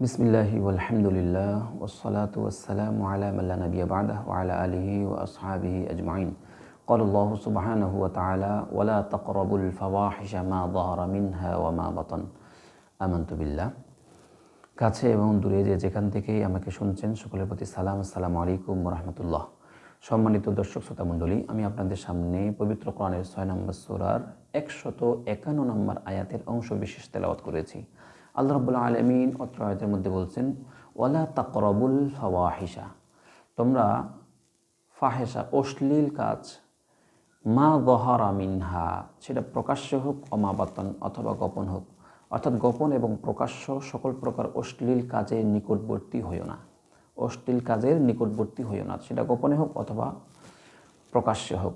বিসমিল্লাহি আলহামদুলিল্লাহ ওসলাত ওসালাম আলা মাল্লা নবী বাদাহ ওয়ালা আলিহি ও আসহাবিহি আজমাইন قال الله سبحانه وتعالى ولا تقربوا الفواحش ما ظهر منها وما بطن آمنت بالله কাছে এবং দূরে যে যেখান থেকেই আমাকে শুনছেন সকলের প্রতি সালাম আসসালামু আলাইকুম রহমতুল্লাহ সম্মানিত দর্শক শ্রোতা মণ্ডলী আমি আপনাদের সামনে পবিত্র কোরআনের ছয় নম্বর সোরার একশত একান্ন নম্বর আয়াতের অংশ বিশেষ তেলাওয়াত করেছি আল্লাহ রবুল্লা আলমিন অত্র আয়াতের মধ্যে বলছেন, ওয়ালা তাকরবুল ফাওয়াহিসা তোমরা ফাহেসা অশ্লীল কাজ, মা গহরা মিনহা, সেটা প্রকাশ্য হোক, অমাবাতন অথবা গোপন হোক, অর্থাৎ গোপন এবং প্রকাশ্য সকল প্রকার অশ্লীল কাজের নিকটবর্তী হইও না। অশ্লীল কাজের নিকটবর্তী হইও না, সেটা গোপনে হোক অথবা প্রকাশ্যে হোক।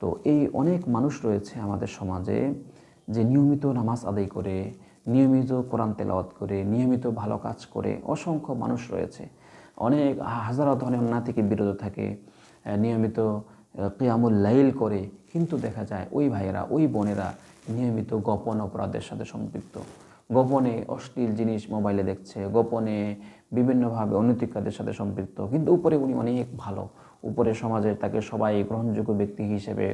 তো এই অনেক মানুষ রয়েছে আমাদের সমাজে যে নিয়মিত নামাজ আদায় করে নিয়মিত কোরআন তেলাওয়াত করে, নিয়মিত ভালো কাজ করে অসংখ্য মানুষ রয়েছে। অনেক হাজার ধরনের অন্যা থেকে বিরত থাকে নিয়মিত কিয়ামুল লাইল করে। কিন্তু দেখা যায় ওই ভাইয়েরা, ওই বোনেরা নিয়মিত গোপন অপরাধের সাথে সম্পৃক্ত। গোপনে অশ্লীল জিনিস মোবাইলে দেখছে, গোপনে বিভিন্নভাবে অনৈতিক কাজের সাথে সম্পৃক্ত। কিন্তু উপরে উনি অনেক ভালো। উপরে সমাজে তাকে সবাই গ্রহণযোগ্য ব্যক্তি হিসেবে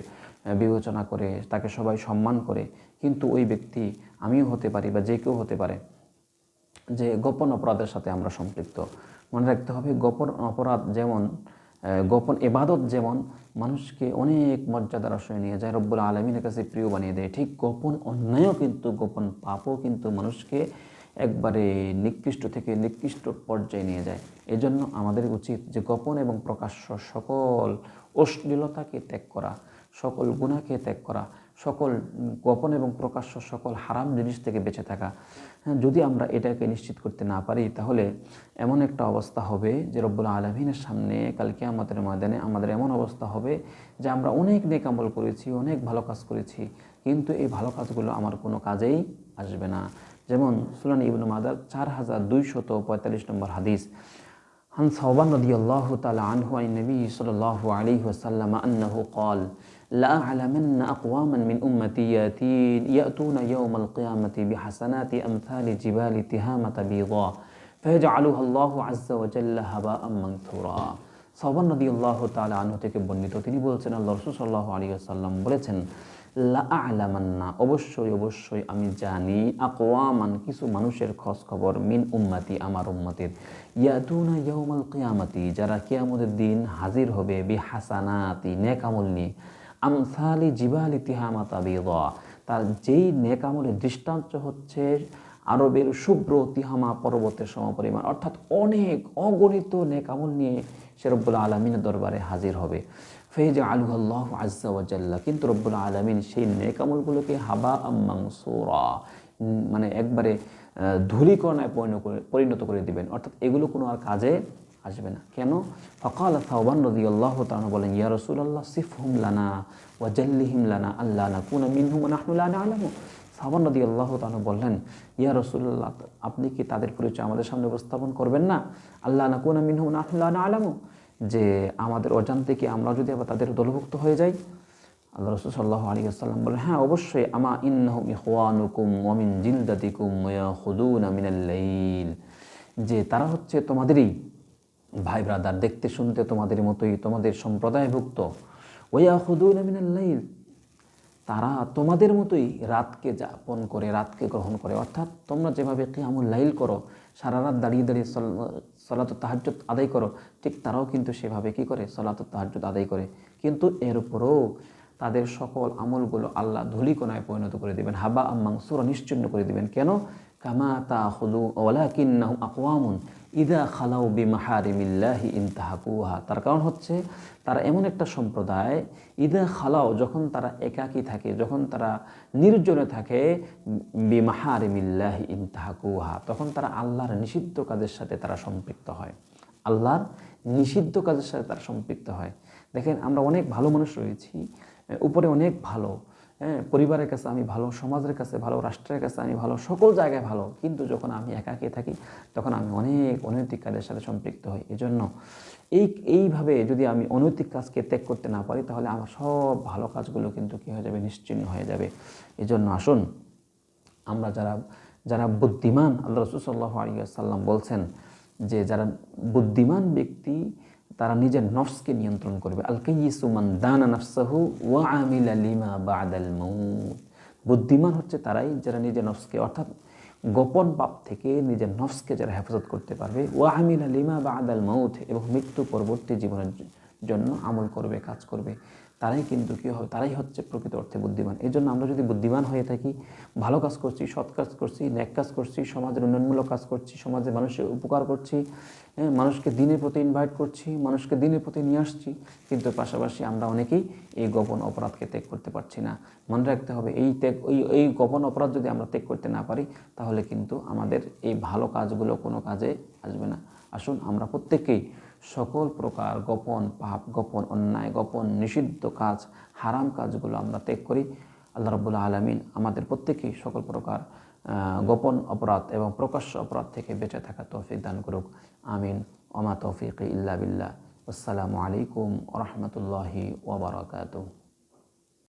বিবেচনা করে, তাকে সবাই সম্মান করে, কিন্তু ওই ব্যক্তি আমিও হতে পারি বা যে কেউ হতে পারে, যে গোপন অপরাধের সাথে আমরা সম্পৃক্ত। মনে রাখতে হবে, গোপন অপরাধ যেমন গোপন এবাদত যেমন, মানুষকে অনেক মর্যাদার আশ্রয় নিয়ে যায়, রব্বুল আলমিনের কাছে প্রিয় বানিয়ে দেয়। ঠিক গোপন অন্যায়ও কিন্তু, গোপন পাপও কিন্তু মানুষকে একবারে নিকৃষ্ট থেকে নিকৃষ্ট পর্যায়ে নিয়ে যায়। এজন্য আমাদের উচিত যে গোপন এবং প্রকাশ্য সকল অশ্লীলতাকে ত্যাগ করা, সকল গুণাকে ত্যাগ করা, সকল গোপন এবং প্রকাশ্য সকল হারাম জিনিস থেকে বেঁচে থাকা। হ্যাঁ যদি আমরা এটাকে নিশ্চিত করতে না পারি, তাহলে এমন একটা অবস্থা হবে যে রব্বুল আলমিনের সামনে কালকে আমাদের ময়দানে আমাদের এমন অবস্থা হবে যে আমরা অনেক নেকামল করেছি, অনেক ভালো কাজ করেছি, কিন্তু এই ভালো কাজগুলো আমার কোনো কাজেই আসবে না। যেমন সুলান ইবনু মাদার চার হাজার দুইশত পঁয়তাল্লিশ নম্বর হাদিস عن ثوبان رضي الله تعالى عنه عن النبي صلى الله عليه وسلم أنه قال لأعلمن أقواما من أمتي يأتين يأتون يوم القيامة بحسنات أمثال جبال تهامة بيضاء فيجعلها الله عز وجل هباء منثورا সবান নদী আল্লাহ তালা আনহু থেকে বর্ণিত তিনি বলছেন আল্লাহ রসুল সাল্লাহ আলী আসাল্লাম বলেছেন অবশ্যই অবশ্যই আমি জানি আকোয়ামান কিছু মানুষের খোঁজ খবর মিন উম্মাতি, আমার উম্মতের। কিয়ামাতি, যারা কিয়ামতের দিন হাজির হবে বি হাসানাতি নেকামল নিয়ে। আমসালি জিবালি তিহামাতা বেদা তার যেই নেকামলের দৃষ্টান্ত হচ্ছে আরবের শুভ্র তিহামা পর্বতের সমপরিমাণ। অর্থাৎ অনেক অগণিত নেকামল নিয়ে সে রব্বুল আলমিনের দরবারে হাজির হবে। ফেজ আলুল্লাহ আজ্জাওয়াজাল্লাহ কিন্তু রব্বুল আলমিন সেই নেকামলগুলোকে হাবা সোরা মানে একবারে ধূলিকরণায় পরিণত করে পরিণত করে দিবেন। অর্থাৎ এগুলো কোনো আর কাজে আসবে না। কেন? ফকাল সাহবান রদি আল্লাহ তালা বলেন, ইয়া রসুল আল্লাহ সিফ হুম লানা ওয়াজাল্লিহিম লানা আল্লাহ না কুনা মিনহুম আলামু সাহবান রদি আল্লাহ তালা বললেন, ইয়া রসুল্লাহ আপনি কি তাদের পরিচয় আমাদের সামনে উপস্থাপন করবেন না? আল্লাহ না কুনা মিনহুম না আলামু যে আমাদের অজান্তে কি আমরা যদি আবার তাদের দলভুক্ত হয়ে যাই? আল্লাহ রসুল সাল্লাহ আলী আসসালাম বলেন হ্যাঁ অবশ্যই, আমা ইন্নাহুম ইহওয়ানুকুম ওমিন জিলদাতিকুম খুদুন আমিনাল্লাইল যে তারা হচ্ছে তোমাদেরই ভাই ব্রাদার, দেখতে শুনতে তোমাদের মতোই তোমাদের সম্প্রদায়ভুক্ত। ওয়া খুদুন আমিনাল্লাইল তারা তোমাদের মতোই রাতকে যাপন করে, রাতকে গ্রহণ করে। অর্থাৎ তোমরা যেভাবে কিয়ামুল লাইল করো, সারা রাত দাঁড়িয়ে দাঁড়িয়ে সলাত তাহাজ্জুদ আদায় করো, ঠিক তারাও কিন্তু সেভাবে কি করে? সলাত তাহাজ্জুদ আদায় করে। কিন্তু এর উপরও তাদের সকল আমলগুলো আল্লাহ ধুলিকোনায় পরিণত করে দিবেন হাবা আম্মাং সুরা নিশ্চিন্ন করে দিবেন। কেন? কামা তা হলু ওলা কিন্নাহুম আকওয়ামুন। ইদা খালাউ বি মাহারিমিল্লাহি ইনতাহাকুহা। তার কারণ হচ্ছে, তারা এমন একটা সম্প্রদায়, ইদা খালাও যখন তারা একাকী থাকে, যখন তারা নির্জনে থাকে বি মাহারিমিল্লাহি ইনতাহাকুহা, তখন তারা আল্লাহর নিষিদ্ধ কাজের সাথে তারা সম্পৃক্ত হয়। আল্লাহর নিষিদ্ধ কাজের সাথে তারা সম্পৃক্ত হয়। দেখেন, আমরা অনেক ভালো মানুষ রয়েছি, উপরে অনেক ভালো হ্যাঁ পরিবারের কাছে আমি ভালো, সমাজের কাছে ভালো, রাষ্ট্রের কাছে আমি ভালো, সকল জায়গায় ভালো। কিন্তু যখন আমি একাকে থাকি, তখন আমি অনেক অনৈতিক কাজের সাথে সম্পৃক্ত হই। এজন্য এই, এইভাবে যদি আমি অনৈতিক কাজকে ত্যাগ করতে না পারি, তাহলে আমার সব ভালো কাজগুলো কিন্তু কী হয়ে যাবে? নিশ্চিন্ন হয়ে যাবে। এজন্য আসুন, আমরা যারা যারা বুদ্ধিমান, আল্লাহ রসুল সাল্লাহ আলিয়াল্লাম বলছেন যে, যারা বুদ্ধিমান ব্যক্তি তারা নিজের নফসকে নিয়ন্ত্রণ করবে। আল কাইয়িসুমান দানা নফসাহু ওয়া আমিলা লিমা বাদাল মৌত বুদ্ধিমান হচ্ছে তারাই যারা নিজের নফসকে, অর্থাৎ গোপন পাপ থেকে নিজের নফসকে যারা হেফাজত করতে পারবে, ওয়া আমিলা লিমা বাদাল মৌত এবং মৃত্যু পরবর্তী জীবনের জন্য আমল করবে, কাজ করবে। তারাই কিন্তু কী হবে? তারাই হচ্ছে প্রকৃত অর্থে বুদ্ধিমান। এই জন্য আমরা যদি বুদ্ধিমান হয়ে থাকি, ভালো কাজ করছি, সৎ কাজ করছি, ন্যাক কাজ করছি, সমাজের উন্নয়নমূলক কাজ করছি, সমাজে মানুষের উপকার করছি হ্যাঁ, মানুষকে দিনের প্রতি ইনভাইট করছি মানুষকে দিনের প্রতি নিয়ে আসছি কিন্তু পাশাপাশি আমরা অনেকেই এই গোপন অপরাধকে ত্যাগ করতে পারছি না। মনে রাখতে হবে এই ত্যাগ ওই এই গোপন অপরাধ যদি আমরা ত্যাগ করতে না পারি তাহলে কিন্তু আমাদের এই ভালো কাজগুলো কোনো কাজে আসবে না। আসুন আমরা প্রত্যেকেই সকল প্রকার গোপন পাপ গোপন অন্যায় গোপন নিষিদ্ধ কাজ হারাম কাজগুলো আমরা ত্যাগ করি। আল্লাহ রবুল্লা আলমিন আমাদের প্রত্যেকেই সকল প্রকার গোপন অপরাধ এবং প্রকাশ্য অপরাধ থেকে বেঁচে থাকা তৌফিক দান করুক। আমিন। ওমা তৌফিক ইল্লা বিল্লাহ। আসসালামু আলাইকুম রহমতুল্লাহি ওবরাকাতুহ